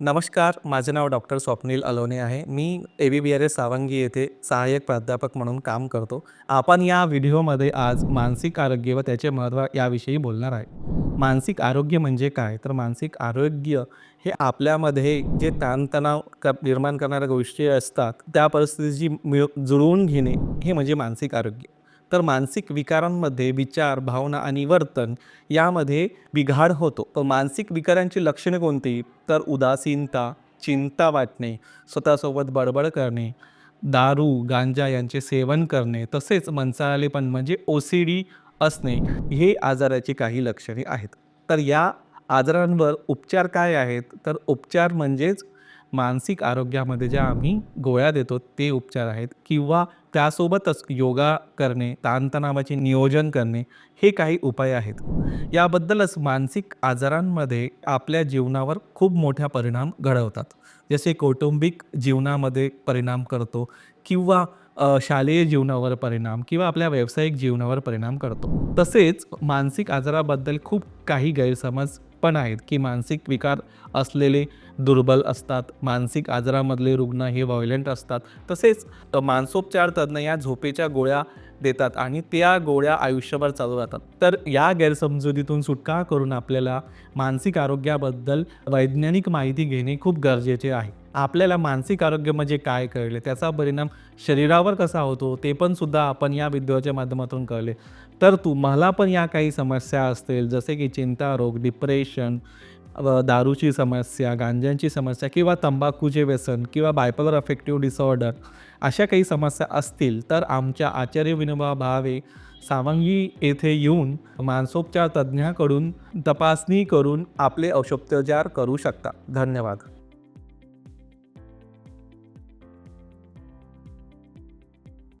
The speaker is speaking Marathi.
नमस्कार माझे नाव डॉक्टर स्वप्नील अलोने आहे. मी A B B R S Sawangi येथे सहाय्यक प्राध्यापक म्हणून काम करतो. आपण या व्हिडिओमध्ये आज मानसिक आरोग्य व त्याचे महत्त्व याविषयी बोलणार आहे. मानसिक आरोग्य म्हणजे काय? तर मानसिक आरोग्य हे आपल्यामध्ये जे ताणतणाव क निर्माण करणाऱ्या गोष्टी असतात त्या परिस्थितीची मिळ जुळवून घेणे हे म्हणजे मानसिक आरोग्य. तर मानसिक विकारांमध्ये विचार भावना आणि वर्तन यामध्ये बिघाड होतो. तर मानसिक विकारांची लक्षणे कोणती? तर उदासीनता चिंता वाटणे स्वतःसोबत बडबड करणे दारू गांजा यांचे सेवन करणे तसेच मनसाळलेपण म्हणजे ओ सी डी असणे हे आजाराची काही लक्षणे आहेत. तर या आजारांवर उपचार काय आहेत? तर उपचार म्हणजेच मानसिक आरोग्यामध्ये ज्या आम्ही गोळ्या देतो ते उपचार आहेत किंवा त्यासोबतच योगा करणे ताणतणावाचे नियोजन करणे हे काही उपाय आहेत. याबद्दलच मानसिक आजारांमध्ये आपल्या जीवनावर खूप मोठ्या परिणाम घडवतात. जसे कौटुंबिक जीवनामध्ये परिणाम करतो किंवा शालेय जीवनावर परिणाम किंवा आपल्या व्यावसायिक जीवनावर परिणाम करतो. तसेच मानसिक आजाराबद्दल खूप काही गैरसमज पण आहेत की मानसिक विकार असलेले दुर्बल असतात मानसिक आजारामधले रुग्ण हे व्हायलंट असतात. तसेच मानसोपचार तज्ज्ञ या झोपेच्या गोळ्या देतात आणि त्या गोळ्या आयुष्यभर चालू राहतात तर या गैरसमजुतीतून सुटका करून आपल्याला मानसिक आरोग्याबद्दल वैज्ञानिक माहिती घेणे खूप गरजेचे आहे. आपल्याला मानसिक आरोग्य म्हणजे काय कळले? त्याचा परिणाम शरीरावर कसा होतो? ते पण सुद्धा आपण या व्हिडिओच्या माध्यमातून कळले. तर तुम्हाला पण या काही समस्या असतील जसे की चिंता रोग डिप्रेशन व दारूची समस्या गांज्यांची समस्या किंवा तंबाखूचे व्यसन किंवा बायपोलर अफेक्टिव्ह डिसऑर्डर अशा काही समस्या असतील तर आमच्या आचार्य विनोबा भावे सावंगी येथे येऊन मानसोपचार तज्ज्ञाकडून तपासणी करून आपले औषधोपचार करू शकता. धन्यवाद.